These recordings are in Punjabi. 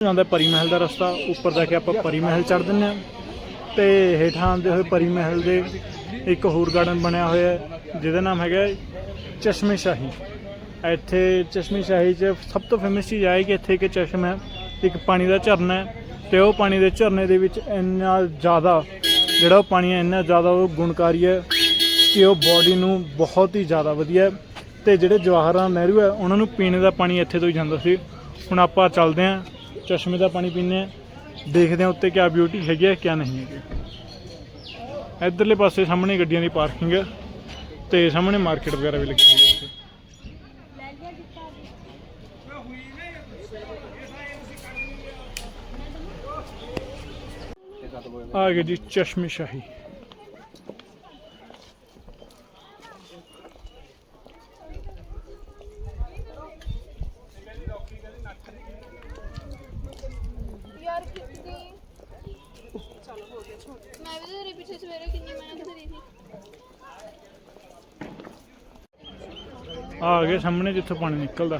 ਜਾਂਦਾ ਪਰੀ ਮਹਿਲ ਦਾ ਰਸਤਾ, ਉੱਪਰ ਜਾ ਕੇ ਆਪਾਂ ਪਰੀ ਮਹਿਲ ਚੜ੍ਹ ਦਿੰਦੇ ਆ ਤੇ ਹੇਠਾਂ ਆਉਂਦੇ ਹੋਏ ਪਰੀ ਮਹਿਲ ਦੇ ਇੱਕ ਹੋਰ ਗਾਰਡਨ ਬਣਿਆ ਹੋਇਆ ਹੈ, ਜਿਹਦਾ ਨਾਮ ਹੈਗਾ ਚਸ਼ਮੇ ਸ਼ਾਹੀ। ਇੱਥੇ ਚਸ਼ਮੇ ਸ਼ਾਹੀ 'ਚ ਸਭ ਤੋਂ ਫੇਮਸ ਚੀਜ਼ ਹੈ ਕਿ ਇੱਥੇ ਇੱਕ ਚਸ਼ਮਾ ਹੈ, ਇੱਕ ਪਾਣੀ ਦਾ ਝਰਨਾ ਹੈ ਤੇ ਉਹ ਪਾਣੀ ਦੇ ਝਰਨੇ ਦੇ ਵਿੱਚ ਇੰਨਾ ਜ਼ਿਆਦਾ, ਜਿਹੜਾ ਉਹ ਪਾਣੀ ਹੈ, ਇੰਨਾ ਜ਼ਿਆਦਾ ਉਹ ਗੁਣਕਾਰੀ ਹੈ ਕਿ ਉਹ ਬਾਡੀ ਨੂੰ ਬਹੁਤ ਹੀ ਜ਼ਿਆਦਾ ਵਧੀਆ ਹੈ। ਤੇ ਜਿਹੜੇ ਜਵਾਹਰ ਲਾਲ ਨਹਿਰੂ ਹੈ, ਉਹਨਾਂ ਨੂੰ ਪੀਣ ਦਾ ਪਾਣੀ ਇੱਥੇ ਤੋਂ ਹੀ ਜਾਂਦਾ ਸੀ। ਹੁਣ ਆਪਾਂ ਚੱਲਦੇ ਹਾਂ ਚਸ਼ਮੇ ਦਾ ਪਾਣੀ ਪੀਂਦੇ ਹਾਂ। ਦੇਖਦੇ ਹਾਂ ਉੱਤੇ ਕਿਆ ਬਿਊਟੀ ਹੈਗੀ ਹੈ, ਕਿਆ ਨਹੀਂ ਹੈਗੀ। ਇਧਰਲੇ ਪਾਸੇ ਸਾਹਮਣੇ ਗੱਡੀਆਂ ਦੀ ਪਾਰਕਿੰਗ ਹੈ ਤੇ ਸਾਹਮਣੇ ਮਾਰਕੀਟ ਵਗੈਰਾ ਵੀ ਲੱਗੀ ਹੋਈ ਹੈ ਆ ਗਏ ਜੀ ਚਸ਼ਮੇ ਸ਼ਾਹੀ ਯਾਰ ਕਿੰਨੀ ਚਲੋ ਹੋ ਗਿਆ ਛੋੜ ਮੈਂ ਵੀ ਤੇਰੇ ਪਿੱਛੇ ਸਵੇਰੇ ਕਿੰਨੀ ਮਿਹਨਤ ਕਰੀ ਸੀ ਆ ਗਏ ਸਾਹਮਣੇ ਜਿੱਥੋਂ ਪਾਣੀ ਨਿਕਲਦਾ।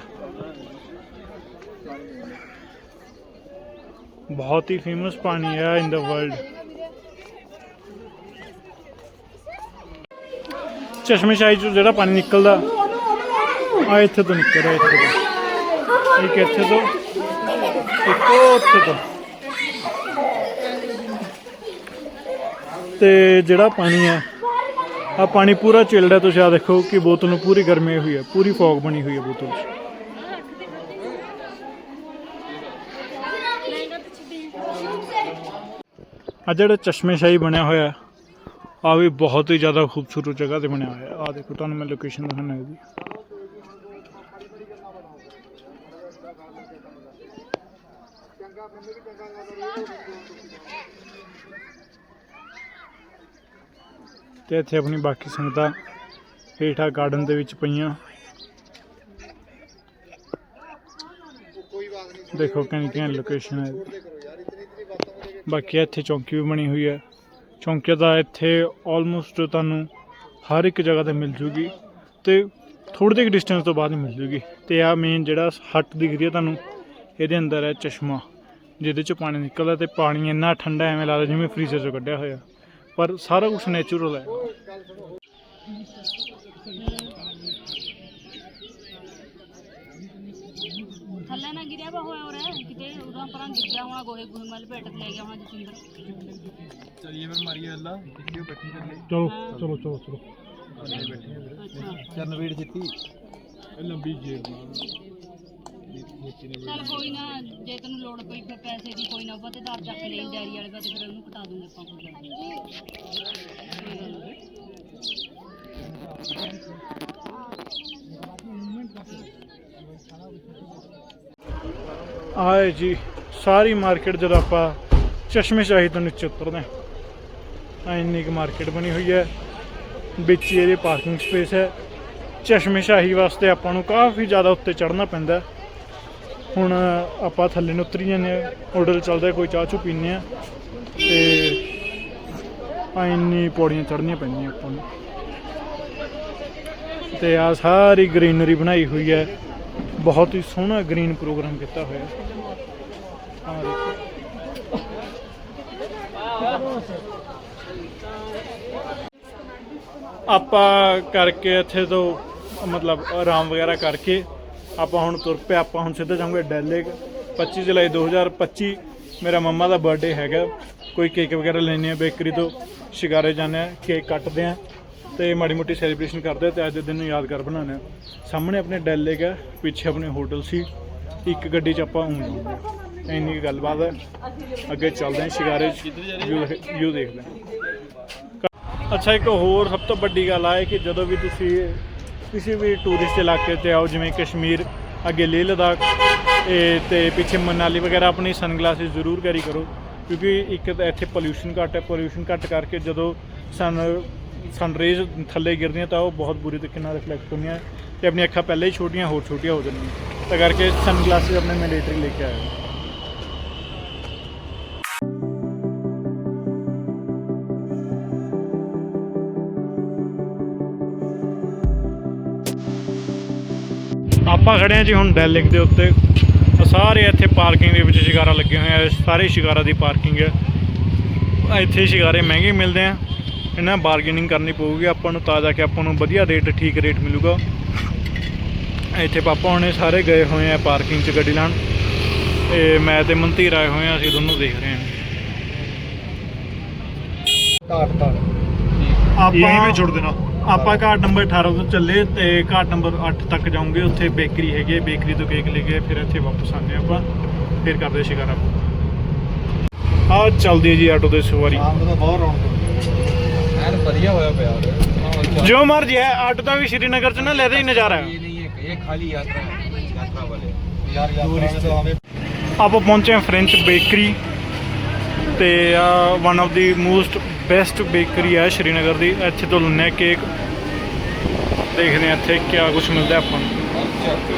ਬਹੁਤ ਹੀ ਫੇਮਸ ਪਾਣੀ ਹੈ ਇਨ ਦਾ ਵਰਲਡ ਚਸ਼ਮੇ ਸ਼ਾਹੀ ਚੋਂ ਜਿਹੜਾ ਪਾਣੀ ਨਿਕਲਦਾ, ਆ ਇੱਥੇ ਤੋਂ ਨਿਕਲ ਇੱਥੇ ਤੋਂ। ਇੱਕ ਇੱਥੇ ਤੋਂ, ਇੱਕ ਉੱਥੇ ਤੋਂ। ਤੇ ਜਿਹੜਾ ਪਾਣੀ ਹੈ ਆ ਪਾਣੀ ਪੂਰਾ ਚਿਲਡ ਹੈ, ਤੁਸੀਂ ਆ ਦੇਖੋ ਕਿ ਬੋਤਲ ਨੂੰ ਪੂਰੀ ਗਰਮੀ ਹੋਈ ਹੈ, ਪੂਰੀ ਫੌਗ ਬਣੀ ਹੋਈ ਹੈ ਬੋਤਲ 'ਚ। ਆ ਜਿਹੜਾ ਚਸ਼ਮੇਸ਼ਾਹੀ ਬਣਿਆ ਹੋਇਆ, ਆ ਵੀ ਬਹੁਤ ਹੀ ਜ਼ਿਆਦਾ ਖੂਬਸੂਰਤ ਜਗ੍ਹਾ ਤੇ ਬਣਿਆ ਹੋਇਆ। ਆ ਦੇਖੋ, ਤੁਹਾਨੂੰ ਮੈਂ ਲੋਕੇਸ਼ਨ ਦਿਖਾਣਾ ਇਹਦੀ। ਤੇ ਇੱਥੇ ਆਪਣੀ ਬਾਕੀ ਸੰਗਤਾਂ ਹੇਠਾਂ ਗਾਰਡਨ ਦੇ ਵਿੱਚ ਪਈਆਂ। ਦੇਖੋ ਕਿੰਨੀ ਕਿੰਨੀ ਲੋਕੇਸ਼ਨ ਹੈ ਬਾਕੀ ਇੱਥੇ ਚੌਂਕੀ ਵੀ ਬਣੀ ਹੋਈ ਹੈ ਚੌਂਕੀ ਦਾ ਇੱਥੇ ਆਲਮੋਸਟ ਤੁਹਾਨੂੰ ਹਰ ਇੱਕ ਜਗ੍ਹਾ ਤੇ ਮਿਲ ਜੂਗੀ ਤੇ ਥੋੜੀ ਜਿਹੀ ਡਿਸਟੈਂਸ ਤੋਂ ਬਾਅਦ ਮਿਲ ਜੂਗੀ। ਤੇ ਆ ਮੇਨ ਜਿਹੜਾ ਹੱਟ ਦਿਖ ਰਹੀ ਹੈ ਤੁਹਾਨੂੰ, ਇਹਦੇ ਅੰਦਰ ਹੈ ਚਸ਼ਮਾ, ਜਿਹਦੇ ਚ ਪਾਣੀ ਨਿਕਲਦਾ ਤੇ ਪਾਣੀ ਇੰਨਾ ਠੰਡਾ ਐਵੇਂ ਲੱਗਦਾ ਜਿਵੇਂ ਫ੍ਰੀਜ਼ਰ ਚੋਂ ਕੱਢਿਆ ਹੋਇਆ। ਪਰ ਸਾਰਾ ਕੁਝ ਨੇਚਰਲ ਹੈ। ਥੱਲੇ ਨਾ ਗਿਰਿਆ ਵਾ ਹੋਇਆ ਹੋਰੇ ਕਿਤੇ ਉਦੋਂ ਪਰਾਂ ਗਿਰ ਗਿਆ ਹੋਣਾ ਗੋਹੇ ਗੋਹੇ ਮਲ ਭੇਟ ਲੈ ਗਿਆ ਹੋਣਾ ਜਸਿੰਦਰ ਚਲਿਏ ਫਿਰ ਮਾਰੀਏ ਅੱਲਾ ਵੀਡੀਓ ਇਕੱਠੀ ਕਰ ਲਈ। ਚਲੋ ਚਲੋ ਚਲੋ ਚਲੋ। ਅੱਛਾ। ਚਰਨਵੀਰ ਜਿੱਤੀ। ਲੰਬੀ ਜੇਬ ਚੱਲ ਕੋਈ ਨਾ, ਜੇ ਤੈਨੂੰ ਲੋੜ ਪਈ ਫਿਰ ਪੈਸੇ ਦੀ ਕੋਈ ਨਾ ਬਹੁਤੇ ਦਾਰ ਚੱਕ ਲਈ, ਡੈਰੀ ਵਾਲੇ ਦਾ ਤੇ ਫਿਰ ਉਹਨੂੰ ਕਟਾ ਦੂੰਗੇ ਆਪਾਂ ਕੋਈ ਗੱਲ ਆਏ ਜੀ, ਸਾਰੀ ਮਾਰਕੀਟ ਜਦੋਂ ਆਪਾਂ ਚਸ਼ਮੇ ਸ਼ਾਹੀ ਤੋਂ ਨੀਚੇ ਉਤਰਦੇ ਹਾਂ ਆ ਇੰਨੀ ਕੁ ਮਾਰਕੀਟ ਬਣੀ ਹੋਈ ਹੈ, ਵਿੱਚ ਹੀ ਇਹਦੇ ਪਾਰਕਿੰਗ ਸਪੇਸ ਹੈ ਚਸ਼ਮੇ ਸ਼ਾਹੀ ਵਾਸਤੇ ਆਪਾਂ ਨੂੰ ਕਾਫੀ ਜ਼ਿਆਦਾ ਉੱਤੇ ਚੜ੍ਹਨਾ ਪੈਂਦਾ ਹੈ। ਹੁਣ ਆਪਾਂ ਥੱਲੇ ਨੂੰ ਉਤਰੀ ਜਾਂਦੇ ਹਾਂ ਆਰਡਰ ਚੱਲਦਾ ਕੋਈ ਚਾਹ ਚੂ ਪੀਂਦੇ ਆ ਤੇ ਆ ਇੰਨੀ ਪੌੜੀਆਂ ਚੜ੍ਹਨੀਆਂ ਪੈਂਦੀਆਂ ਆਪਾਂ ਨੂੰ। ਤੇ ਆ ਸਾਰੀ ਗ੍ਰੀਨਰੀ ਬਣਾਈ ਹੋਈ ਹੈ, ਬਹੁਤ ਹੀ ਸੋਹਣਾ ਗ੍ਰੀਨ ਪ੍ਰੋਗਰਾਮ ਕੀਤਾ ਹੋਇਆ। ਹੈ ਦੇਖੋ। ਆਪਾਂ ਕਰਕੇ ਇੱਥੇ ਤੋਂ ਮਤਲਬ ਆਰਾਮ ਵਗੈਰਾ ਕਰਕੇ ਆਪਾਂ ਹੁਣ ਤੁਰ ਪਏ ਆਪਾਂ ਹੁਣ ਸਿੱਧਾ ਜਾਵਾਂਗੇ ਡੈਲ ਲੇਕ 25 ਜੁਲਾਈ 2025 ਮੇਰਾ ਮੰਮਾ ਦਾ ਬਰਥਡੇ ਹੈਗਾ। ਕੋਈ ਕੇਕ ਵਗੈਰਾ ਲੈਣੇ ਆ ਬੇਕਰੀ ਤੋਂ ਸ਼ਿਕਾਰੇ ਜਾਂਦੇ ਆ ਕੇਕ ਕੱਟਦੇ ਆ ਤੇ ਮਾੜੀ ਮੋਟੀ ਸੈਲੀਬ੍ਰੇਸ਼ਨ ਕਰਦੇ ਆ ਤੇ ਅੱਜ ਦੇ ਦਿਨ ਨੂੰ ਯਾਦਗਾਰ ਬਣਾਉਂਦੇ ਆ ਸਾਹਮਣੇ ਆਪਣੇ ਡੈਲ ਲੇਕ ਹੈ, ਪਿੱਛੇ ਆਪਣੇ ਹੋਟਲ ਸੀ। ਇੱਕ ਗੱਡੀ 'ਚ ਆਪਾਂ ਆਉਂਦੇ ਇੰਨੀ ਕੁ ਗੱਲਬਾਤ ਹੈ। ਅੱਗੇ ਚੱਲਦੇ ਹਾਂ ਸ਼ਿਕਾਰੇ 'ਚ। ਵਿਊ ਦੇਖਦੇ ਹਾਂ। ਅੱਛਾ, ਇੱਕ ਹੋਰ ਸਭ ਤੋਂ ਵੱਡੀ ਗੱਲ ਆ ਹੈ ਕਿ ਜਦੋਂ ਵੀ ਤੁਸੀਂ ਕਿਸੇ ਵੀ ਟੂਰਿਸਟ ਇਲਾਕੇ ਤੇ ਆਓ, ਜਿਵੇਂ ਕਸ਼ਮੀਰ, ਅੱਗੇ ਲੇਹ ਲਦਾਖ, ਇਹ ਤੇ ਪਿੱਛੇ ਮਨਾਲੀ ਵਗੈਰਾ, ਆਪਣੀ ਸਨਗਲਾਸਿਸ ਜ਼ਰੂਰ ਕੈਰੀ ਕਰੋ, ਕਿਉਂਕਿ ਇੱਕ ਤਾਂ ਇੱਥੇ ਪੋਲਿਊਸ਼ਨ ਘੱਟ ਹੈ ਪੋਲਿਊਸ਼ਨ ਘੱਟ ਕਰਕੇ ਜਦੋਂ ਸਨ ਸਨਰੇਜ਼ ਥੱਲੇ ਗਿਰਦੀਆਂ ਤਾਂ ਉਹ ਬਹੁਤ ਬੁਰੀ ਤਰੀਕੇ ਨਾਲ ਰਿਫਲੈਕਟ ਹੁੰਦੀਆਂ ਤੇ ਆਪਣੀਆਂ ਅੱਖਾਂ ਪਹਿਲੇ ਹੀ ਛੋਟੀਆਂ, ਹੋਰ ਛੋਟੀਆਂ ਹੋ ਜਾਂਦੀਆਂ ਤਾਂ ਕਰਕੇ ਸਨਗਲਾਸਿਸ ਆਪਣੇ ਮੈਂਡੇਟਰੀ ਲੈ ਕੇ ਆਇਓ ਆਪਾਂ ਖੜੇ ਹਾਂ ਜੀ ਹੁਣ ਡੈਲ ਲੇਕ ਦੇ ਉੱਤੇ। ਸਾਰੇ ਇੱਥੇ ਪਾਰਕਿੰਗ ਦੇ ਵਿੱਚ ਸ਼ਿਕਾਰਾ ਲੱਗੇ ਹੋਏ ਆ ਸਾਰੇ ਸ਼ਿਕਾਰਾ ਦੀ ਪਾਰਕਿੰਗ ਹੈ। ਇੱਥੇ ਸ਼ਿਕਾਰੇ ਮਹਿੰਗੇ ਮਿਲਦੇ ਆ। ਇਹਨਾਂ ਬਾਰਗੇਨਿੰਗ ਕਰਨੀ ਪਊਗੀ ਆਪਾਂ ਨੂੰ ਤਾਂ ਜਾ ਕੇ ਆਪਾਂ ਨੂੰ ਵਧੀਆ ਰੇਟ ਠੀਕ ਰੇਟ ਮਿਲੂਗਾ। ਇੱਥੇ ਪਾਪਾ ਹੁਣੇ ਸਾਰੇ ਗਏ ਹੋਏ ਆ ਪਾਰਕਿੰਗ 'ਚ ਗੱਡੀ ਲਾਣ ਤੇ ਮੈਂ ਤੇ ਮਨਤੀਰ ਆਏ ਹੋਏ ਆ ਅਸੀਂ ਦੋਨੋਂ ਦੇਖ ਰਹੇ ਹਾਂ। ਘਾਟ ਘਾਟ ਆਪਾਂ ਵੀ ਛੋੜ ਦੇਣਾ। ਆਪਾਂ ਘਾਟ ਨੰਬਰ 18 ਤੋਂ ਚੱਲੇ ਤੇ ਘਾਟ ਨੰਬਰ 8 ਤੱਕ ਜਾਉਂਗੇ ਉੱਥੇ ਬੇਕਰੀ ਹੈਗੀ ਹੈ ਬੇਕਰੀ ਤੋਂ ਕੇਕ ਲੈ ਕੇ ਫਿਰ ਇੱਥੇ ਵਾਪਸ ਆਉਂਦੇ ਆਪਾਂ। ਫਿਰ ਕਰਦੇ ਸ਼ਿਕਾਰਾ। ਆ ਚੱਲਦੀ ਹੈ ਜੀ ਆਟੋ ਦੇ ਸਵਾਰੀ। ਵਧੀਆ ਹੋਇਆ ਜੋ ਮਰਜ਼ੀ ਹੈ ਆਟੋ ਦਾ ਵੀ ਸ਼੍ਰੀਨਗਰ ਚ ਨਾ ਲੈਦਾ ਹੀ ਨਜ਼ਾਰਾ। ਹੈ ਆਪਾਂ ਪਹੁੰਚੇ ਫਰੈਂਚ ਬੇਕਰੀ ਤੇ one of the most best bakery ਆ ਸ਼੍ਰੀਨਗਰ ਦੀ। ਇੱਥੇ ਤੋਂ ਲੈਣੇ ਕੇਕ ਦੇਖਦੇ ਆ ਇੱਥੇ ਕੀ ਕੁਛ ਮਿਲਦਾ ਆਪਾਂ ਨੂੰ। ਚੱਕ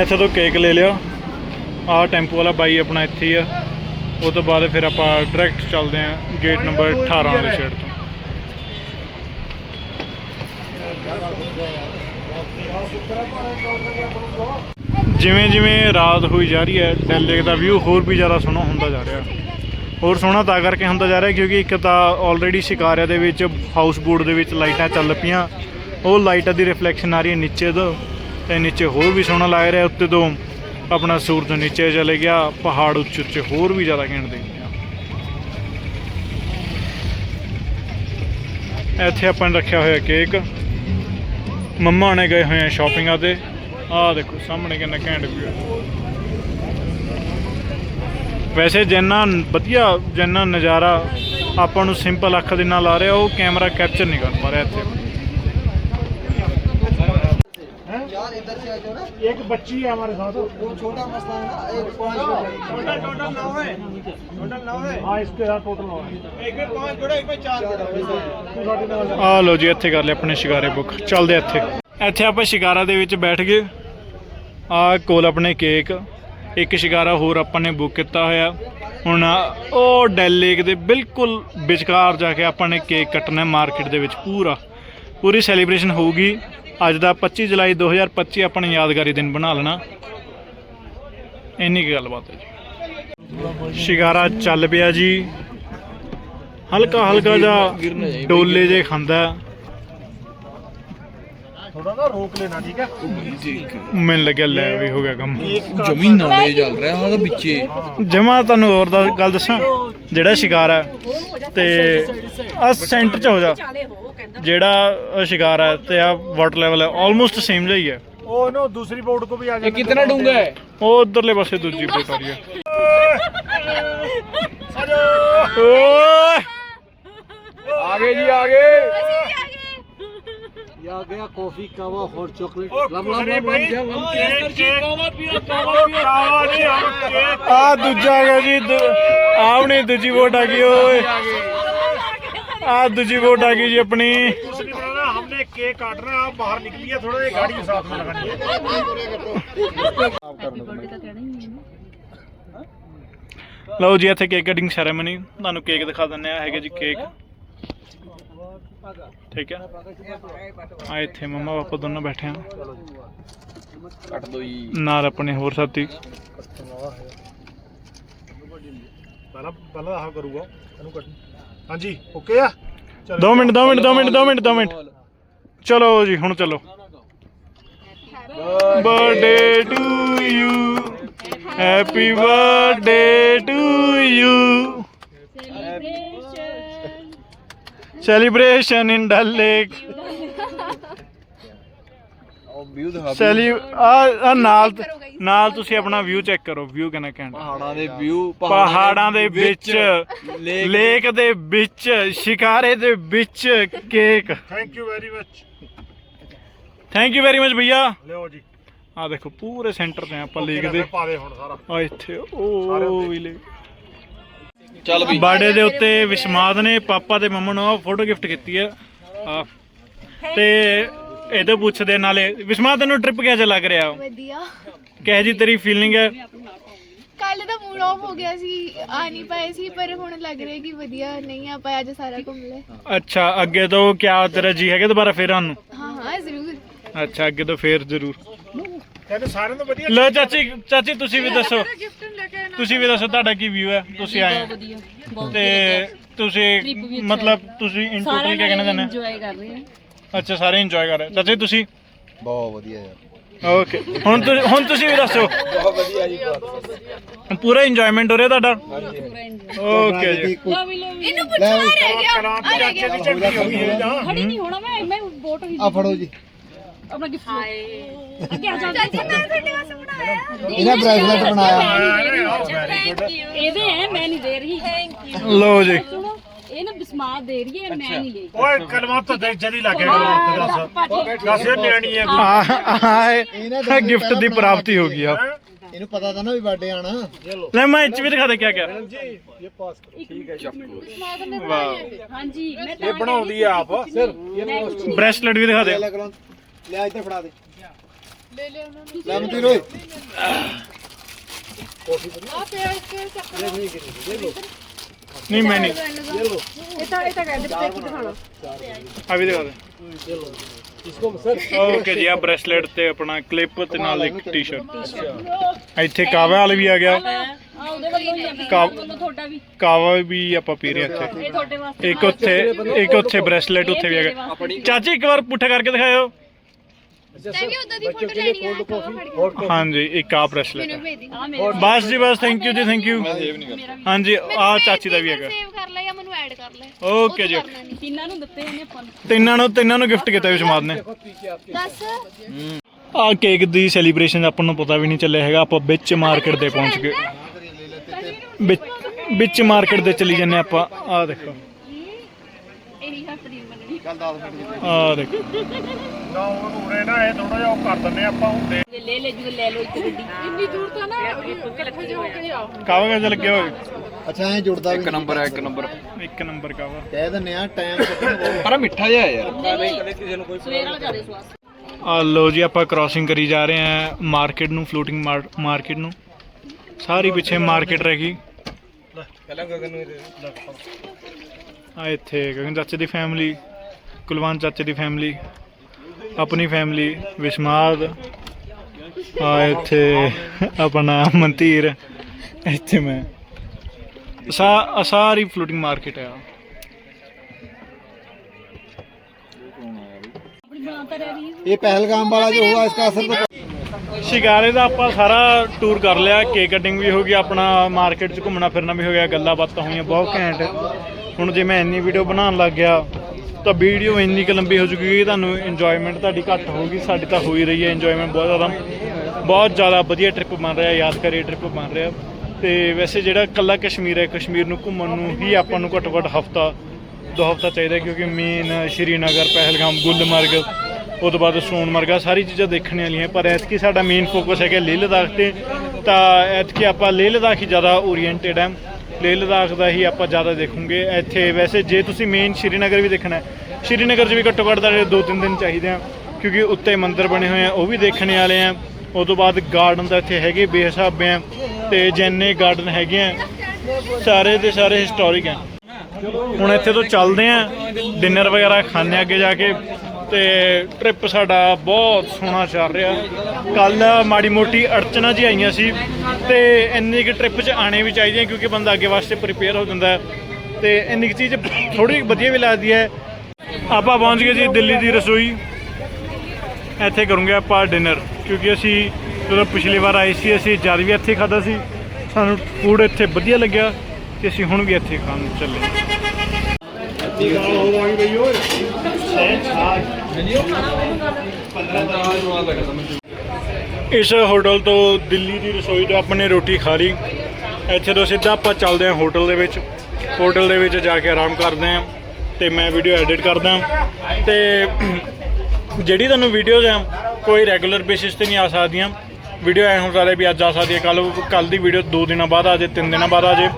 ਇੱਥੇ ਤੋਂ ਕੇਕ ਲੈ ਲਿਆ। ਆ ਟੈਂਪੂ ਵਾਲਾ ਬਾਈ ਆਪਣਾ ਇੱਥੇ ਹੀ ਆ। ਉਹ ਤੋਂ ਬਾਅਦ ਫਿਰ ਆਪਾਂ ਡਾਇਰੈਕਟ ਚੱਲਦੇ ਆ ਗੇਟ ਨੰਬਰ 18 ਦੇ ਸਾਈਡ ਜਿਵੇਂ ਜਿਵੇਂ ਰਾਤ ਹੋਈ ਜਾ ਰਹੀ ਹੈ ਡਲ ਲੇਕ ਦਾ ਵਿਊ ਹੋਰ ਵੀ ਜ਼ਿਆਦਾ ਸੋਹਣਾ ਹੁੰਦਾ ਜਾ ਰਿਹਾ। ਹੋਰ ਸੋਹਣਾ ਤਾਂ ਕਰਕੇ ਹੁੰਦਾ ਜਾ ਰਿਹਾ ਕਿਉਂਕਿ ਇੱਕ ਤਾਂ ਆਲਰੇਡੀ ਸ਼ਿਕਾਰਿਆ ਦੇ ਵਿੱਚ ਹਾਊਸ ਬੋਟ ਦੇ ਵਿੱਚ ਲਾਈਟਾਂ ਚੱਲ ਪਈਆਂ। ਉਹ ਲਾਈਟਾਂ ਦੀ ਰਿਫਲੈਕਸ਼ਨ ਆ ਰਹੀ ਹੈ ਨੀਚੇ ਤੋਂ ਤੇ ਨੀਚੇ ਹੋਰ ਵੀ ਸੋਹਣਾ ਲੱਗ ਰਿਹਾ ਉੱਤੇ ਤੋਂ। ਆਪਣਾ ਸੂਰਜ ਨੀਚੇ ਚਲੇ ਗਿਆ, ਪਹਾੜ ਉੱਚੇ ਉੱਚੇ ਹੋਰ ਵੀ ਜ਼ਿਆਦਾ ਘੈਂਟ ਦਿਖਦੇ ਆ ਇੱਥੇ ਆਪਾਂ ਨੇ ਰੱਖਿਆ ਹੋਇਆ ਕੇਕ ਮੰਮਾ ਨੇ ਗਏ ਹੋਏ ਆ ਸ਼ਾਪਿੰਗਾਂ ਤੇ। ਆਹ ਦੇਖੋ, ਸਾਹਮਣੇ ਕਿੰਨਾ ਘੈਂਟ ਵਿਊ ਵੈਸੇ ਜਿੰਨਾ ਵਧੀਆ, ਜਿੰਨਾ ਨਜ਼ਾਰਾ ਆਪਾਂ ਨੂੰ ਸਿੰਪਲ ਅੱਖ ਦੇ ਨਾਲ ਆ ਰਿਹਾ, ਉਹ ਕੈਮਰਾ ਕੈਪਚਰ ਨਹੀਂ ਕਰ ਪਾ ਰਿਹਾ ਇੱਥੇ। एक बच्ची है हमारे साथ वो छोटा मसला है ना एक पाँच टोटल टोटल नौ है टोटल नौ है हाँ इसके साथ टोटल नौ है एक में पाँच जोड़ा एक में चार ਆ ਲੋ ਜੀ ਇੱਥੇ ਕਰ ਲਿਆ ਆਪਣੇ ਸ਼ਿਕਾਰੇ ਬੁੱਕ ਚੱਲਦੇ ਆ ਇੱਥੇ ਇੱਥੇ ਆਪਾਂ ਸ਼ਿਕਾਰਾ ਦੇ ਵਿੱਚ ਬੈਠ ਗਏ ਆ ਕੋਲ ਆਪਣੇ ਕੇਕ ਇੱਕ ਸ਼ਿਕਾਰਾ ਹੋਰ ਆਪਾਂ ਨੇ ਬੁੱਕ ਕੀਤਾ ਹੋਇਆ ਹੁਣ ਉਹ ਡੈਲ ਲੇਕ ਦੇ ਬਿਲਕੁਲ ਵਿਚਕਾਰ ਜਾ ਕੇ ਆਪਾਂ ਨੇ ਕੇਕ ਕੱਟਣਾ ਮਾਰਕੀਟ ਦੇ ਵਿੱਚ ਪੂਰਾ ਪੂਰੀ ਸੈਲੀਬ੍ਰੇਸ਼ਨ ਹੋਊਗੀ ਅੱਜ ਦਾ 25 ਜੁਲਾਈ 2025 ਆਪਣਾ ਯਾਦਗਾਰੀ ਦਿਨ ਬਣਾ ਲੈਣਾ। ਇੰਨੀ ਕੁ ਗੱਲਬਾਤ ਹੈ ਜੀ। ਸ਼ਿਕਾਰਾ ਚੱਲ ਪਿਆ ਜੀ। ਹਲਕਾ ਹਲਕਾ ਜਿਹਾ ਡੋਲੇ ਜੇ ਖਾਂਦਾ। ਥੋੜਾ ਨਾ ਰੋਕ ਲੈਣਾ ਠੀਕ ਹੈ? ਮੈਨੂੰ ਲੱਗਿਆ ਲੈ ਵੀ ਹੋ ਗਿਆ ਕੰਮ। ਜਮੀ ਨਾਲੇ ਚੱਲ ਰਿਹਾ ਉਹਦਾ ਵਿੱਚੇ। ਜਮਾ ਤੁਹਾਨੂੰ ਹੋਰ ਦਾ ਗੱਲ ਦੱਸਾਂ ਜਿਹੜਾ ਸ਼ਿਕਾਰ ਹੈ ਤੇ ਆ ਸੈਂਟਰ ਚ ਹੋ ਜਾ। ਜਿਹੜਾ ਸ਼ਿਕਾਰ ਹੈ ਤੇ ਆ ਵਾਟਰ ਲੈਵਲ ਹੈ ਆਲਮੋਸਟ ਸੇਮ ਜਿਹਾ ਹੀ ਹੈ। ਉਹ ਨੋ ਦੂਸਰੀ ਬੋਟ ਕੋ ਵੀ ਆ ਜਾ ਕਿੰਨਾ ਡੂੰਗਾ ਹੈ? ਉਹ ਉਧਰਲੇ ਪਾਸੇ ਦੂਜੀ ਬੋਟ ਆ ਰਹੀ ਹੈ। ਆ ਗਏ ਜੀ ਆ ਗਏ। ਆ ਗਿਆ ਕਾਫੀ ਕਾਵਾ ਹੋਰ chocolate lump lump lump lump जा लम ਆ ਦੂਜਾ ਆ ਗਿਆ ਜੀ ਆਪਣੀ ਦੂਜੀ ਵੋਟ ਆ ਗਈ ਓਏ ਆ ਦੂਜੀ ਵੋਟ ਆ ਗਈ ਜੀ ਆਪਣੀ कुछ नहीं बनाना हमने केक काटना आप बाहर निकलिए थोड़ा ये गाड़ी के साथ में लगानी ਲਓ ਜੀ ਇੱਥੇ ਕੇਕ ਕਟਿੰਗ ਸੈਰੇਮਨੀ ਤੁਹਾਨੂੰ ਕੇਕ ਦਿਖਾ ਦਿੰਨੇ ਆ ਹੈਗੇ ਜੀ ਕੇਕ ਠੀਕ ਹੈ। ਆ ਇੱਥੇ ਮੰਮਾ ਪਾਪਾ ਦੋਨੋਂ ਬੈਠੇ ਆ ਕੱਟ ਦੋ ਜੀ। ਨਾਲ ਆਪਣੇ ਹੋਰ ਸਾਥੀ। ਪਹਿਲਾਂ ਪਹਿਲਾਂ minute 2 minute 2 minute 2 minute 2 minute. ਚਲੋ ਜੀ ਹੁਣ ਚਲੋ। Birthday to you happy birthday to you celebration in Dal lake और व्यू दिखा ਸੈਲੀ ਆ ਆ ਨਾਲ ਨਾਲ ਤੁਸੀਂ ਆਪਣਾ ਵਿਊ ਚੈੱਕ ਕਰੋ ਵਿਊ ਕਿੰਨਾ ਘੈਂਟ पहाड़ों ਦੇ व्यू ਪਹਾੜਾਂ ਦੇ ਵਿੱਚ ਲੇਕ ਲੇਕ ਦੇ ਵਿੱਚ ਸ਼ਿਕਾਰੇ ਦੇ ਵਿੱਚ cake thank you very much thank you very much ਭਈਆ ਲਿਓ ਜੀ ਆ ਦੇਖੋ ਪੂਰੇ ਸੈਂਟਰ ਤੇ ਆ ਆਪਾਂ ਲੇਕ ਦੇ ਪਾ ਦੇ ਹੁਣ ਸਾਰਾ ਆ ਇੱਥੇ ਉਹ ਵੀ ਲੇਕ ਚੱਲ ਵੀ। ਬਰਥਡੇ ਦੇ ਉੱਤੇ ਵਿਸ਼ਮਾਦ ਨੇ ਪਾਪਾ ਤੇ ਮੰਮਾ ਨੂੰ ਫੋਟੋ ਗਿਫਟ ਕੀਤੀ ਆ। ਤੇ ਇਹਦੇ ਪੁੱਛਦੇ ਨਾਲੇ ਵਿਸ਼ਮਾਦ ਤੈਨੂੰ ਟ੍ਰਿਪ ਕਿਹੋ ਜਿਹਾ ਲੱਗ ਰਿਹਾ? ਵਧੀਆ। ਕਿਹੋ ਜੀ ਤੇਰੀ ਫੀਲਿੰਗ ਹੈ? ਕੱਲ ਦਾ ਮੂਡ ਆਫ ਹੋ ਗਿਆ ਸੀ ਆ ਨਹੀਂ ਪਾਏ ਸੀ ਪਰ ਹੁਣ ਲੱਗ ਰਿਹਾ ਕਿ ਵਧੀਆ ਨਹੀਂ ਆ ਪਾਇਆ ਅੱਜ ਸਾਰਾ ਘੁੰਮ ਲੈ ਅੱਛਾ ਅੱਗੇ ਤੋਂ ਕਿਆ ਤੇਰਾ ਜੀ ਹੈਗਾ ਦੁਬਾਰਾ ਫੇਰ ਆਉਣ ਨੂੰ? ਹਾਂ ਹਾਂ ਜ਼ਰੂਰ। ਅੱਛਾ ਅੱਗੇ ਤੋਂ ਫੇਰ ਜ਼ਰੂਰ। ਕਹਿੰਦੇ ਸਾਰਿਆਂ ਤੋਂ ਵਧੀਆ ਲੋ ਚਾਚੀ ਚਾਚੀ ਤੁਸੀਂ ਵੀ ਦੱਸੋ। ਤੁਸੀਂ ਵੀ ਦੱਸੋ ਤੁਹਾਡਾ ਕੀ ਵਿਊ ਹੈ? ਤੁਸੀਂ ਆਏ ਹੋ। ਵਧੀਆ ਬਹੁਤ ਤੇ ਤੁਸੀਂ Trip ਵੀ ਅੱਛਾ ਮਤਲਬ ਤੁਸੀਂ ਇਨ ਟੋਟਲ ਕੀ ਕਹਿਣਾ ਚਾਹੁੰਦੇ ਇੰਜੋਏ ਕਰ ਰਹੇ ਹਾਂ। ਅੱਛਾ ਸਾਰੇ ਇੰਜੋਏ ਕਰ ਰਹੇ ਚਾਚੀ ਤੁਸੀਂ? ਬਹੁਤ ਵਧੀਆ ਯਾਰ। ਓਕੇ ਹੁਣ ਤੁਸੀਂ ਹੁਣ ਤੁਸੀਂ ਵੀ ਦੱਸੋ। ਬਹੁਤ ਵਧੀਆ ਜੀ ਪੂਰਾ ਇੰਜੋਇਮੈਂਟ ਹੋ ਰਿਹਾ ਤੁਹਾਡਾ? ਪੂਰਾ ਇੰਜੋਏ ਓਕੇ ਜੀ। ਲੋ ਵੀ ਲੋ ਵੀ ਇਹਨੂੰ ਪੁੱਛੋ ਰਹਿ ਗਿਆ। ਆ ਰਹਿ ਗਿਆ। ਚਾਚੇ ਦੀ ਝੰਡੀ ਹੋ ਗਈ। ਹੈ ਜਾਂ ਖੜੀ ਨਹੀਂ ਹੋਣਾ ਮੈਂ ਮੈਂ ਵੋਟ ਵੀ ਆ ਫੜੋ ਜੀ। ਆਪਣਾ ਗਿਫਟ ਹਾਏ ਅੱਗੇ ਆ ਜਾ। ਚਾਚੀ ਮੈਂ ਤੁਹਾਡੇ ਵਾਸਤੇ ਬਣਾਇਆ। ਇਹਨੇ ਬ੍ਰੈਸਲੇਟ ਬਣਾਇਆ। ਇਹਦੇ ਹੈ ਮੈਂ ਨਹੀਂ ਦੇ ਰਹੀ। ਥੈਂਕ ਯੂ ਲੋ ਜੀ। ਇਹ ਨਾ ਬਿਸਮਾਤ ਦੇ ਰਹੀ ਹੈ ਮੈਂ ਨਹੀਂ ਲਈ ਓਏ ਕਲਮਾ ਤਾਂ ਦੇ ਜਦੀ ਲੱਗ ਗਿਆ ਦੱਸ ਦੱਸ ਇਹ ਨਿਆਣੀ ਹੈ ਆ ਗਿਫਟ ਦੀ ਪ੍ਰਾਪਤੀ ਹੋ ਗਈ ਆ। ਇਹਨੂੰ ਪਤਾ ਤਾਂ ਨਾ ਵੀ ਬਰਥਡੇ ਆਣਾ। ਲੈ ਮੈਂ ਇੱਚ ਵੀ ਦਿਖਾ ਦੇ ਕਿਆ ਕਿਆ। ਵਾਹ ਹਾਂਜੀ ਮੈਂ ਇਹ ਬਣਾਉਂਦੀ ਆ ਆਪ। ਸਿਰ ਬ੍ਰੈਸਲੇਟ ਵੀ ਦਿਖਾ ਦੇ। ਲੈ ਲੈ ਇੱਧਰ ਫੜਾ ਦੇ। ਲੈ ਲੈ ਉਹਨਾਂ ਨੂੰ। ਲੈ ਮਤੀ ਰੋਏ ਆ ਪਿਆ ਇੱਕ ਚੱਕਰ ਨਹੀਂ ਮੈਂ ਨਹੀਂ। ਇਹ ਤਾਂ ਇਹ ਤਾਂ ਕਹਿੰਦੇ ਤੇ ਕੀ ਦਿਖਾਣਾ ਆ ਵੀ ਦਿਖਾ ਦੇ। ਓਕੇ ਜੀ ਆ ਬ੍ਰੈਸਲੇਟ ਤੇ ਆਪਣਾ ਕਲਿੱਪ ਤੇ ਨਾਲ ਇੱਕ ਟੀ-ਸ਼ਰਟ ਇੱਥੇ ਕਾਵਾ ਵਾਲਾ ਵੀ ਆ ਗਿਆ। ਆ ਆ ਕਾਵਾ ਵੀ ਆਪਾਂ ਪੀ ਰਹੇ ਇੱਥੇ। ਇੱਕ ਉੱਥੇ ਇੱਕ ਉੱਥੇ ਬ੍ਰੈਸਲੇਟ ਉੱਥੇ ਵੀ ਹੈਗਾ ਚਾਚੀ ਇੱਕ ਵਾਰ ਪੁੱਠਾ ਕਰਕੇ ਦਿਖਾਇਓ। ਮੈਂ ਵੀ ਉਦਾਂ ਦੀ ਫੋਟੋ ਲੈਣੀ ਆ ਕਾਵਾ ਫੜ ਕੇ ਹਾਂਜੀ ਇੱਕ ਆ ਬ੍ਰੈਸਲੇਟ ਮੈਨੂੰ ਭੇਜ ਦੀ ਆ ਮੇਰੇ ਬਸ ਜੀ ਬਸ ਥੈਂਕ ਯੂ ਜੀ ਥੈਂਕ ਯੂ ਹਾਂਜੀ ਆ ਚਾਚੀ ਦਾ ਵੀ ਹੈਗਾ। ਸੇਵ ਕਰ ਲੈ ਜਾਂ ਮੈਨੂੰ ਐਡ ਕਰ ਲੈ ਓਕੇ ਜੀ। ਤਿੰਨਾਂ ਨੂੰ ਦਿੱਤੇ ਇਹਨੇ ਆਪਾਂ ਨੂੰ। ਤਿੰਨਾਂ ਨੂੰ ਤਿੰਨਾਂ ਨੂੰ ਗਿਫਟ ਕੀਤਾ ਵਿਸ਼ਮਾਦ ਨੇ। ਦੱਸ। ਆ। ਕੇਕ ਦੀ ਸੈਲੀਬ੍ਰੇਸ਼ਨ ਆਪਾਂ ਨੂੰ ਪਤਾ ਵੀ ਨਹੀਂ ਚੱਲਿਆ ਹੈਗਾ। ਆਪਾਂ ਵਿੱਚ ਮਾਰਕੀਟ ਦੇ ਪਹੁੰਚ ਗਏ। ਵਿੱਚ ਮਾਰਕੀਟ ਦੇ ਚਲੀ ਜੰਨੇ ਆਪਾਂ। ਆ ਦੇਖੋ। ਇਹੀ ਬਣਨੀ ਆ ਦੇਖੋ। ਨਾ ਉਹ ਉਰੇ ਨਾ ਇਹ ਥੋੜਾ ਜਿਹਾ ਉਹ ਕਰ ਦਿੰਨੇ ਆਪਾਂ ਹੁੰਦੇ। ਜੇ ਲੈ ਲੈ ਜਦੋਂ ਲੈ ਲਓ ਇੱਕ ਗੱਡੀ। ਇੰਨੀ ਦੂਰ ਤਾਂ ਨਾ ਲੱਗੇ ਹੋਏ ਆ। ਕਾਵਾ ਕਾਜਾ ਲੱਗਿਆ ਹੋਇਆ ਅੱਛਾ ਐ ਜੁੜਦਾ ਵੀ ਇੱਕ ਨੰਬਰ ਹੈ ਇੱਕ ਨੰਬਰ। ਇੱਕ ਨੰਬਰ ਕਾਵਾ ਕਹਿ ਦਿੰਨੇ ਆ ਟਾਈਮ ਪਰ ਮਿੱਠਾ ਜਿਹਾ ਹੈ ਯਾਰ। ਸਵੇਰ ਵਾਲਾ ਜ਼ਿਆਦਾ ਸਵਾਸ। ਆ ਲੋ ਜੀ ਆਪਾਂ ਕ੍ਰਾਸਿੰਗ ਕਰੀ ਜਾ ਰਹੇ ਹਾਂ ਮਾਰਕੀਟ ਨੂੰ ਫਲੋਟਿੰਗ ਮਾਰਕੀਟ ਨੂੰ। ਸਾਰੀ ਪਿੱਛੇ ਮਾਰਕੀਟ ਰਹਿ ਗਈ। ਆ ਇੱਥੇ ਗਗਨ ਚਾਚੇ ਦੀ ਫੈਮਿਲੀ ਕੁਲਵਾਨ ਚਾਚੇ ਦੀ ਫੈਮਿਲੀ ਆਪਣੀ ਫੈਮਿਲੀ ਵਿਸ਼ਮਾਦ ਆ ਇੱਥੇ ਆਪਣਾ ਮੰਤੀਰ ਇੱਥੇ ਮੈਂ। ਸਾ ਸਾਰੀ ਫਲੋਟਿੰਗ ਮਾਰਕੀਟ ਆ। ਇਹ ਪਹਿਲਗਾਮ ਵਾਲਾ ਜੋ ਹੋਆ ਇਸਕਾ ਅਸਰ ਤਾਂ ਸ਼ਿਕਾਰੇ ਦਾ ਆਪਾਂ ਸਾਰਾ ਟੂਰ ਕਰ ਲਿਆ। ਕੇਕ ਕਟਿੰਗ ਵੀ ਹੋ ਗਈ ਆਪਣਾ ਮਾਰਕੀਟ 'ਚ ਘੁੰਮਣਾ ਫਿਰਨਾ ਵੀ ਹੋ ਗਿਆ ਗੱਲਾਂ ਬਾਤਾਂ ਹੋਈਆਂ ਬਹੁਤ ਘੈਂਟ। ਹੁਣ ਜੇ ਮੈਂ ਇੰਨੀ ਵੀਡੀਓ ਬਣਾਉਣ ਲੱਗ ਗਿਆ ਤਾਂ ਵੀਡੀਓ ਇੰਨੀ ਕੁ ਲੰਬੀ ਹੋ ਚੁੱਕੀ ਕਿ ਤੁਹਾਨੂੰ ਇੰਜੋਇਮੈਂਟ ਤੁਹਾਡੀ ਘੱਟ ਹੋਊਗੀ, ਸਾਡੀ ਤਾਂ ਹੋ ਹੀ ਰਹੀ ਹੈ ਇੰਜੋਇਮੈਂਟ ਬਹੁਤ ਜ਼ਿਆਦਾ। ਬਹੁਤ ਜ਼ਿਆਦਾ ਵਧੀਆ ਟ੍ਰਿਪ ਬਣ ਰਿਹਾ, ਯਾਦਗਾਰੀ ਟ੍ਰਿਪ ਬਣ ਰਿਹਾ। ਤੇ ਵੈਸੇ ਜਿਹੜਾ ਕੱਲਾ ਕਸ਼ਮੀਰ ਹੈ, ਕਸ਼ਮੀਰ ਨੂੰ ਘੁੰਮਣ ਨੂੰ ਹੀ ਆਪਾਂ ਨੂੰ ਘੱਟੋ ਘੱਟ ਹਫਤਾ, ਦੋ ਹਫਤਾ ਚਾਹੀਦਾ ਕਿਉਂਕਿ ਮੇਨ ਸ਼੍ਰੀਨਗਰ, ਪਹਿਲਗਾਮ, ਗੁਲਮਰਗ ਉਹ ਤੋਂ ਬਾਅਦ ਸੋਨਮਰਗਾ ਸਾਰੀ ਚੀਜ਼ਾਂ ਦੇਖਣ ਵਾਲੀਆਂ। ਪਰ ਐਤਕੀ ਸਾਡਾ ਮੇਨ ਫੋਕਸ ਹੈਗਾ ਲੇਹ ਲਦਾਖ ਤੇ। ਤਾਂ ਐਤਕੀ ਆਪਾਂ ਲੇਹ ਲਦਾਖ ਹੀ ਜ਼ਿਆਦਾ ਓਰੀਐਂਟਡ ਹੈ। ਲੇਹ ਲਦਾਖ ਦਾ ਹੀ ਆਪਾਂ ਜ਼ਿਆਦਾ ਦੇਖੂਗੇ। ਇੱਥੇ ਵੈਸੇ ਜੇ ਤੁਸੀਂ ਮੇਨ ਸ਼੍ਰੀਨਗਰ ਵੀ ਦੇਖਣਾ ਹੈ, ਸ਼੍ਰੀਨਗਰ 'ਚ ਵੀ ਘੱਟੋ ਘੱਟ ਤੁਹਾਡੇ ਦੋ ਤਿੰਨ ਦਿਨ ਚਾਹੀਦੇ ਆ, ਕਿਉਂਕਿ ਉੱਤੇ ਮੰਦਿਰ ਬਣੇ ਹੋਏ ਆ, ਉਹ ਵੀ ਦੇਖਣੇ ਵਾਲੇ ਆ। ਉਹ ਤੋਂ ਬਾਅਦ ਗਾਰਡਨ ਤਾਂ ਇੱਥੇ ਹੈਗੇ ਬੇਹਿਸਾਬੇ ਆ, ਤੇ ਜੈਨੇ ਗਾਰਡਨ ਹੈਗੇ ਆ, ਸਾਰੇ ਦੇ ਸਾਰੇ ਹਿਸਟੋਰਿਕ ਆ। ਹੁਣ ਇੱਥੇ ਤੋਂ ਚੱਲਦੇ ਆ ਡਿਨਰ ਵਗੈਰਾ ਖਾਣੇ ਅੱਗੇ ਜਾ ਕੇ। ਤੇ ਟ੍ਰਿਪ ਸਾਡਾ ਬਹੁਤ ਸੋਹਣਾ ਚੱਲ ਰਿਹਾ। ਕੱਲ ਮਾੜੀ ਮੋਟੀ ਅੜਚਨਾ ਜੀ ਆਈਆਂ ਸੀ ਤੇ ਇੰਨੀ ਕਿ ਟ੍ਰਿਪ 'ਚ ਆਣੇ ਵੀ ਚਾਹੀਦੀਆਂ ਕਿਉਂਕਿ ਬੰਦਾ ਅੱਗੇ ਵਾਸਤੇ ਪ੍ਰੀਪੇਅਰ ਹੋ ਜਾਂਦਾ ਹੈ। ਤੇ ਇੰਨੀ ਕੁ ਚੀਜ਼ ਥੋੜੀ ਵਧੀਆ ਵੀ ਲੱਗਦੀ ਹੈ। ਆਪਾਂ ਪਹੁੰਚ ਗਏ ਜੀ ਦਿੱਲੀ ਦੀ ਰਸੋਈ। ਇੱਥੇ ਕਰੂੰਗੇ ਆਪਾਂ ਡਿਨਰ ਕਿਉਂਕਿ ਅਸੀਂ ਜਦੋਂ ਪਿਛਲੀ ਵਾਰ ਆਏ ਸੀ, ਅਸੀਂ ਜਦ ਵੀ ਇੱਥੇ ਖਾਦਾ ਸੀ, ਸਾਨੂੰ ਫੂਡ ਇੱਥੇ ਵਧੀਆ ਲੱਗਿਆ ਤੇ ਅਸੀਂ ਹੁਣ ਵੀ ਇੱਥੇ ਖਾਣ ਚੱਲੇ। ਇਸ ਹੋਟਲ ਤੋਂ ਦਿੱਲੀ ਦੀ ਰਸੋਈ ਤੋਂ ਆਪਾਂ ਨੇ ਰੋਟੀ ਖਾ ਲਈ। ਇੱਥੇ ਤੋਂ ਸਿੱਧਾ ਆਪਾਂ ਚੱਲਦੇ ਹਾਂ ਹੋਟਲ ਦੇ ਵਿੱਚ। ਹੋਟਲ ਦੇ ਵਿੱਚ ਜਾ ਕੇ ਆਰਾਮ ਕਰਦੇ ਹਾਂ ਤੇ ਮੈਂ ਵੀਡੀਓ ਐਡਿਟ ਕਰਦਾ ਤੇ ਜਿਹੜੀ ਤੁਹਾਨੂੰ ਵੀਡੀਓਜ਼ ਆ, ਕੋਈ ਰੈਗੂਲਰ ਬੇਸਿਸ ਤੇ ਨਹੀਂ ਆ ਸਕਦੀਆਂ। ਵੀਡੀਓ ਐ ਹੋ ਸਕਦਾ ਵੀ ਅੱਜ ਆ ਸਕਦੀ ਹੈ ਕੱਲ ਕੱਲ ਦੀ ਵੀਡੀਓ 2 ਦਿਨਾਂ ਬਾਅਦ ਆ ਜੇ 3 ਦਿਨਾਂ ਬਾਅਦ ਆ ਜੇ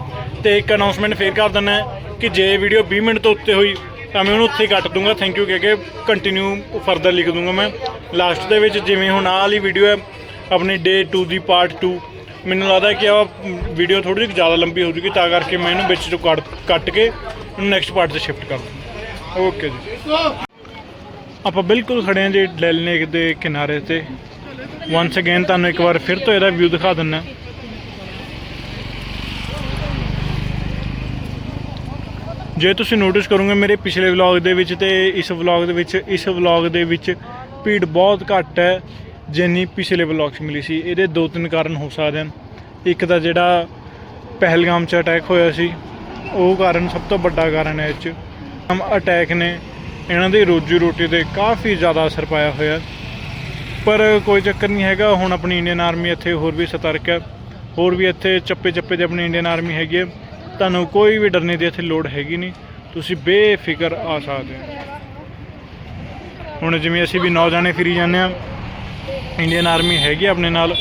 ਤੇ ਇੱਕ ਅਨਾਉਂਸਮੈਂਟ ਫੇਰ ਕਰ ਦਿੰਦਾ ਕਿ ਜੇ ਵੀਡੀਓ 20 ਮਿੰਟ ਤੋਂ ਉੱਤੇ ਹੋਈ ਤਾਂ ਮੈਂ ਉਹਨੂੰ ਉੱਥੇ ਹੀ ਕੱਟ ਦੂੰਗਾ। ਥੈਂਕ ਯੂ ਕਹਿ ਕੇ ਕੰਟੀਨਿਊ ਫਰਦਰ ਲਿਖ ਦੂੰਗਾ ਮੈਂ। ਲਾਸਟ ਦੇ ਵਿੱਚ ਜਿਵੇਂ ਹੁਣ ਆਹ ਵਾਲੀ ਵੀਡੀਓ ਹੈ, ਆਪਣੀ ਡੇ 2 ਦੀ ਪਾਰਟ 2 ਮੈਨੂੰ ਲੱਗਦਾ ਕਿ ਇਹ ਵੀਡੀਓ ਥੋੜੀ ਜਿਹੀ ਜ਼ਿਆਦਾ ਲੰਬੀ ਹੋ ਜੂਗੀ, ਤਾਂ ਕਰਕੇ ਮੈਂ ਇਹਨੂੰ ਵਿੱਚ ਤੋਂ ਕੱਟ ਕੱਟ ਕੇ ਇਹਨੂੰ ਨੈਕਸਟ ਪਾਰਟ 'ਤੇ ਸ਼ਿਫਟ ਕਰ ਦੂੰਗਾ। ਓਕੇ ਜੀ। ਆਪਾਂ ਬਿਲਕੁਲ ਖੜੇ ਹਾਂ ਜੀ ਡੈਲ ਲੇਕ ਦੇ ਕਿਨਾਰੇ ਤੇ। ਵਾਂਸ ਅਗੇਨ ਤੁਹਾਨੂੰ ਇੱਕ ਵਾਰ ਫਿਰ ਤੋਂ ਇਹਦਾ ਵਿਊ ਦਿਖਾ ਦਿੰਨਾ ਜੇ ਤੁਸੀਂ ਨੋਟਿਸ ਕਰੋਗੇ ਮੇਰੇ ਪਿਛਲੇ ਵਲੌਗ ਦੇ ਵਿੱਚ ਤੇ ਇਸ ਵਲੌਗ ਦੇ ਵਿੱਚ, ਇਸ ਵਲੌਗ ਦੇ ਵਿੱਚ ਭੀੜ ਬਹੁਤ ਘੱਟ ਹੈ, ਜਿੰਨੀ ਪਿਛਲੇ ਵਲੌਗ 'ਚ ਮਿਲੀ ਸੀ। ਇਹਦੇ ਦੋ ਤਿੰਨ ਕਾਰਨ ਹੋ ਸਕਦੇ ਹਨ। ਇੱਕ ਤਾਂ ਜਿਹੜਾ ਪਹਿਲਗਾਮ 'ਚ ਅਟੈਕ ਹੋਇਆ ਸੀ, ਉਹ ਕਾਰਨ ਸਭ ਤੋਂ ਵੱਡਾ ਕਾਰਨ ਹੈ ਇਹ 'ਚ। ਹਮ ਅਟੈਕ ਨੇ ਇਹਨਾਂ ਦੀ ਰੋਜੀ ਰੋਟੀ ਤੇ ਕਾਫੀ ਜ਼ਿਆਦਾ ਅਸਰ ਪਾਇਆ ਹੋਇਆ। ਪਰ ਕੋਈ ਚੱਕਰ ਨਹੀਂ ਹੈਗਾ, ਹੁਣ ਆਪਣੀ ਇੰਡੀਅਨ ਆਰਮੀ ਇੱਥੇ ਹੋਰ ਵੀ ਸਤਰਕ ਹੈ। ਹੋਰ ਵੀ ਇੱਥੇ ਚੱਪੇ ਚੱਪੇ ਤੇ ਆਪਣੀ ਇੰਡੀਅਨ ਆਰਮੀ ਹੈਗੀ ਹੈ। ਤੁਹਾਨੂੰ ਕੋਈ ਵੀ ਡਰਨੇ ਦੀ ਇੱਥੇ ਲੋੜ ਹੈਗੀ ਨਹੀਂ। ਤੁਸੀਂ ਬੇਫਿਕਰ ਆ ਸਕਦੇ ਹੋ। ਹੁਣ ਜਿਵੇਂ ਅਸੀਂ ਵੀ ਨੌ ਜਾਣੇ ਫਿਰੀ ਜਾਂਦੇ ਆ ਇੰਡੀਅਨ ਆਰਮੀ ਹੈਗੀ ਆਪਣੇ ਨਾਲ,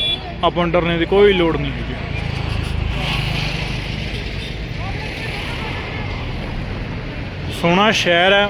ਆਪਾਂ ਨੂੰ ਡਰਨੇ ਦੀ ਕੋਈ ਲੋੜ ਨਹੀਂ ਹੈਗੀ। ਸੋਹਣਾ ਸ਼ਹਿਰ ਹੈ।